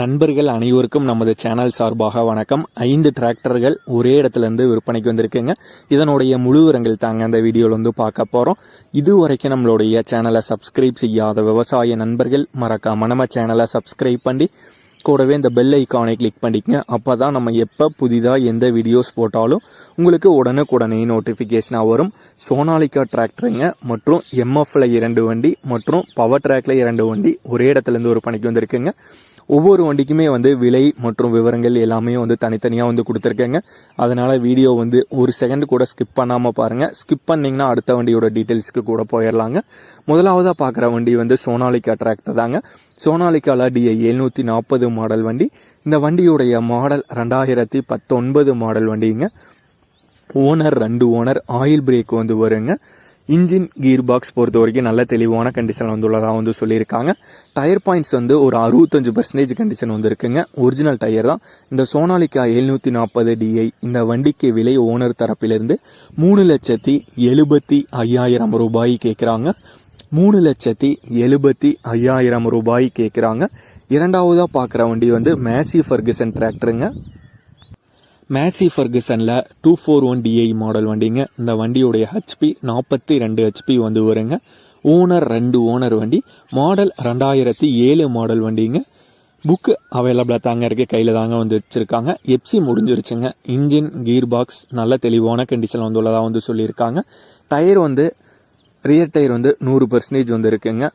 நண்பர்கள் அனைவருக்கும் நமது சேனல் சார்பாக வணக்கம். ஐந்து டிராக்டர்கள் ஒரே இடத்துலேருந்து விற்பனைக்கு வந்திருக்குங்க. இதனுடைய முழு விவரங்கள் தாங்க அந்த வீடியோவில் வந்து பார்க்க போகிறோம் இது வரைக்கும் நம்மளுடைய சேனலை சப்ஸ்கிரைப் செய்யாத விவசாய நண்பர்கள் மறக்காம நம்ம சேனலை சப்ஸ்கிரைப் பண்ணி கூடவே இந்த பெல் ஐக்கானை கிளிக் பண்ணிக்கங்க. அப்போ தான் நம்ம எப்போ புதிதாக எந்த வீடியோஸ் போட்டாலும் உங்களுக்கு உடனுக்குடனே நோட்டிஃபிகேஷனாக வரும். சோனாலிக்கா டிராக்டருங்க மற்றும் எம்எஃப்ல இரண்டு வண்டி மற்றும் பவர் ட்ராக்ல இரண்டு வண்டி ஒரே இடத்துலேருந்து ஒரு பணிக்கு வந்திருக்குங்க. ஒவ்வொரு வண்டிக்குமே வந்து விலை மற்றும் விவரங்கள் எல்லாமே வந்து தனித்தனியாக வந்து கொடுத்துருக்கேங்க. அதனால் வீடியோ வந்து ஒரு செகண்ட் கூட ஸ்கிப் பண்ணாமல் பாருங்கள் ஸ்கிப் பண்ணிங்கன்னா அடுத்த வண்டியோட டீட்டெயில்ஸ்க்கு கூட போயிடலாங்க முதலாவதாக பார்க்குற வண்டி வந்து சோனாலிக்கா டிராக்டர் தாங்க. சோனாலிக்கால டிஐ எழுநூற்றி நாற்பது மாடல் வண்டி. இந்த வண்டியுடைய மாடல் ரெண்டாயிரத்தி பத்தொன்பது மாடல் வண்டிங்க. ஓனர் ரெண்டு ஓனர் ஆயில் பிரேக் வந்து வருங்க. இன்ஜின் கீர் பாக்ஸ் பொறுத்த வரைக்கும் நல்ல தெளிவான கண்டிஷன் வந்துள்ளதாக வந்து சொல்லியிருக்காங்க. டயர் பாயிண்ட்ஸ் வந்து ஒரு அறுபத்தஞ்சு பர்சன்டேஜ் கண்டிஷன் வந்துருக்குங்க. ஒரிஜினல் டயர் தான். இந்த சோனாலிக்கா எழுநூற்றி நாற்பது டிஐ இந்த வண்டிக்கு விலை ஓனர் தரப்பிலிருந்து மூணு லட்சத்தி எழுபத்தி ஐயாயிரம் ரூபாய் கேட்குறாங்க மூணு லட்சத்தி எழுபத்தி ஐயாயிரம் ரூபாய் கேட்குறாங்க இரண்டாவதாக பார்க்குற வண்டி வந்து மேசி ஃபர்கசன் டிராக்டருங்க Massey ஃபர்கசனில் two four one DI model வண்டிங்க. இந்த வண்டியுடைய ஹெச்பி நாற்பத்தி ரெண்டு ஹெச்பி வந்து வருங்க. ஓனர் ரெண்டு ஓனர் வண்டி. மாடல் ரெண்டாயிரத்தி ஏழு மாடல் வண்டிங்க. புக்கு அவைலபிளாக தாங்க இருக்க. கையில் தாங்க வந்து வச்சுருக்காங்க. எப்சி முடிஞ்சிருச்சுங்க. இன்ஜின் கீர் பாக்ஸ் நல்ல தெளிவான கண்டிஷன் வந்துள்ளதாக வந்து சொல்லியிருக்காங்க. டயர் வந்து ரியர் டயர் வந்து நூறு பர்சன்டேஜ் வந்து இருக்குங்க.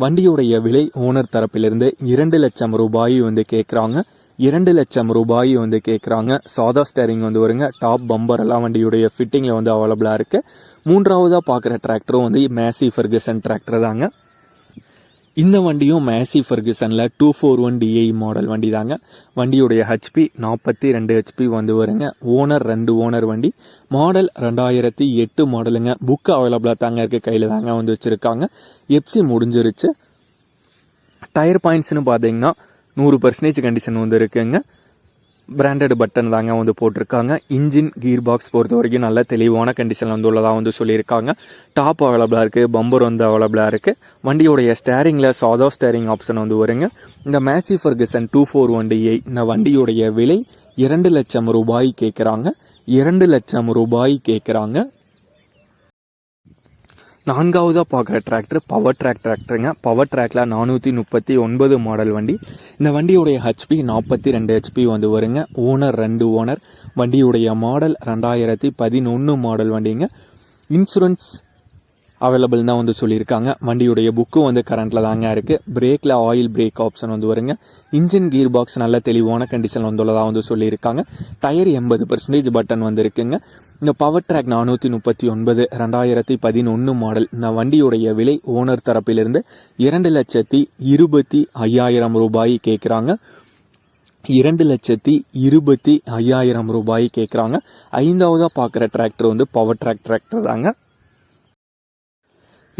வண்டியுடைய விலை ஓனர் தரப்பிலிருந்து இரண்டு லட்சம் ரூபாய் வந்து கேட்குறாங்க இரண்டு லட்சம் ரூபாய் வந்து கேட்குறாங்க சாதா ஸ்டேரிங் வந்து வருங்க. டாப் பம்பர் எல்லாம் வண்டியுடைய ஃபிட்டிங்கில் வந்து அவைலபிளாக இருக்குது மூன்றாவதாக பார்க்குற டிராக்டரும் வந்து மேசி ஃபர்கசன் டிராக்டர் தாங்க. இந்த வண்டியும் Massey ஃபர்கசனில் two four one DI model வண்டி தாங்க வண்டியுடைய ஹெச்பி நாற்பத்தி ரெண்டு ஹெச்பி வந்து வருங்க. ஓனர் ரெண்டு ஓனர் வண்டி. மாடல் ரெண்டாயிரத்தி எட்டு மாடலுங்க புக்கு அவைலபிளாக தாங்க இருக்க. கையில் தாங்க வந்து வச்சுருக்காங்க. எப்சி முடிஞ்சிருச்சு. டயர் பாயிண்ட்ஸ்னு பார்த்தீங்கன்னா நூறு பர்சன்டேஜ் கண்டிஷன் வந்து இருக்குங்க. பிராண்டட் பட்டன் தாங்க வந்து போட்டிருக்காங்க. இன்ஜின் கீர் பாக்ஸ் பொறுத்த வரைக்கும் நல்ல தெளிவான கண்டிஷன் வந்து உள்ளதாக வந்து சொல்லியிருக்காங்க. டாப் அவைலபிளாக இருக்குது பம்பர் வந்து அவைலபிளாக இருக்குது வண்டியோடைய ஸ்டேரிங்கில் சாதா ஸ்டேரிங் ஆப்ஷன் வந்து வருங்க. இந்த மேசி ஃபர்கசன் டூ ஃபோர் வண்டியை இந்த வண்டியுடைய விலை இரண்டு லட்சம் ரூபாய் கேட்குறாங்க இரண்டு லட்சம் ரூபாய் கேட்குறாங்க நான்காவதாக பார்க்குற டிராக்டர் பவர் ட்ராக் டிராக்டருங்க பவர் ட்ராக்ல நானூற்றி முப்பத்தி ஒன்பது மாடல் வண்டி. இந்த வண்டியுடைய ஹெச்பி நாற்பத்தி ரெண்டு ஹெச்பி வந்து வருங்க. ஓனர் ரெண்டு ஓனர் வண்டியுடைய மாடல் ரெண்டாயிரத்தி பதினொன்று மாடல் வண்டிங்க. இன்சூரன்ஸ் அவைலபிள் தான் வந்து சொல்லியிருக்காங்க. வண்டியுடைய புக்கும் வந்து கரண்ட்டில் தாங்க இருக்குது பிரேக்கில் ஆயில் பிரேக் ஆப்ஷன் வந்து வருங்க. இன்ஜின் கீர் பாக்ஸ் நல்ல தெளிவான கண்டிஷன் வந்துள்ளதாக வந்து சொல்லியிருக்காங்க. டயர் எண்பது பர்சன்டேஜ் பட்டன் வந்து இருக்குங்க. இந்த பவர் ட்ராக் நானூற்றி முப்பத்தி ஒன்பது ரெண்டாயிரத்தி பதினொன்று மாடல் இந்த வண்டியுடைய விலை ஓனர் தரப்பிலிருந்து இரண்டு லட்சத்தி இருபத்தி ஐயாயிரம் ரூபாய் கேட்குறாங்க இரண்டு லட்சத்தி இருபத்தி ஐயாயிரம் ரூபாய் கேட்குறாங்க ஐந்தாவதாக பார்க்குற டிராக்டர் வந்து பவர் ட்ராக் டிராக்டர் தாங்க.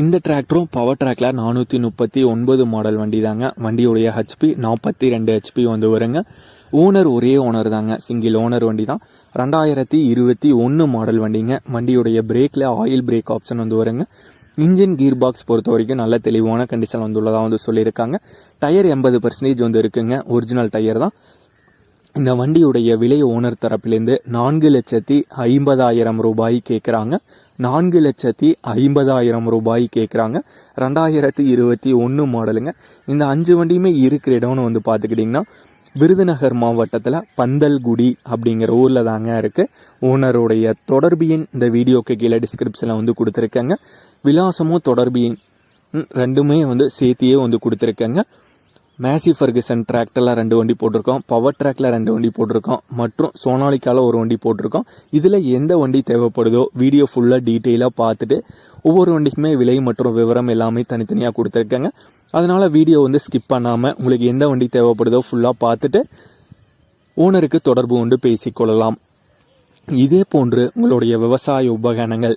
இந்த டிராக்டரும் பவர் ட்ராக்ல நானூற்றி முப்பத்தி ஒன்பது மாடல் வண்டி தாங்க வண்டியுடைய ஹெச்பி நாற்பத்தி ரெண்டு ஹெச்பி வந்து வருங்க. ஓனர் ஒரே ஓனர் தாங்க. சிங்கிள் ஓனர் வண்டி தான் ரெண்டாயிரத்தி இருபத்தி ஒன்று மாடல் வண்டிங்க. வண்டியுடைய பிரேக்கில் ஆயில் பிரேக் ஆப்ஷன் வந்து வருங்க. இன்ஜின் கீர் பாக்ஸ் பொறுத்த வரைக்கும் நல்ல தெளிவான கண்டிஷன் வந்துள்ளதாக வந்து சொல்லியிருக்காங்க. டயர் எண்பது பர்சன்டேஜ் வந்து இருக்குங்க. ஒரிஜினல் டயர் தான். இந்த வண்டியுடைய விலை ஓனர் தரப்பிலேருந்து நான்கு லட்சத்தி ஐம்பதாயிரம் ரூபாய் கேட்குறாங்க. நான்கு லட்சத்தி ஐம்பதாயிரம் ரூபாய் கேட்குறாங்க. ரெண்டாயிரத்தி இருபத்தி ஒன்று மாடலுங்க. இந்த அஞ்சு வண்டியுமே இருக்கிற இடம்னு வந்து பார்த்துக்கிட்டிங்கன்னா விருதுநகர் மாவட்டத்தில் பந்தல்குடி அப்படிங்கிற ஊரில் தாங்க இருக்குது ஓனருடைய தொடர்பு எண் இந்த வீடியோக்கு கீழே டிஸ்கிரிப்ஷனில் வந்து கொடுத்துருக்கேங்க. விலாசமும் தொடர்பு எண் ரெண்டுமே வந்து சேர்த்தியே வந்து கொடுத்துருக்கேங்க. மேசி ஃபர்கசன் டிராக்டரில் ரெண்டு வண்டி போட்டிருக்கோம். பவர் ட்ராக்ல ரெண்டு வண்டி போட்டிருக்கோம். மற்றும் சோனாலிக்காவில் ஒரு வண்டி போட்டிருக்கோம். இதில் எந்த வண்டி தேவைப்படுதோ வீடியோ ஃபுல்லாக டீட்டெயிலாக பார்த்துட்டு ஒவ்வொரு வண்டிக்குமே விலை மற்றும் விவரம் எல்லாமே தனித்தனியாக கொடுத்துருக்கேங்க. அதனால் வீடியோ வந்து ஸ்கிப் பண்ணாமல் உங்களுக்கு எந்த வண்டி தேவைப்படுதோ ஃபுல்லாக பார்த்துட்டு ஓனருக்கு தொடர்பு கொண்டு பேசிக்கொள்ளலாம். இதே போன்று உங்களுடைய விவசாய உபகரணங்கள்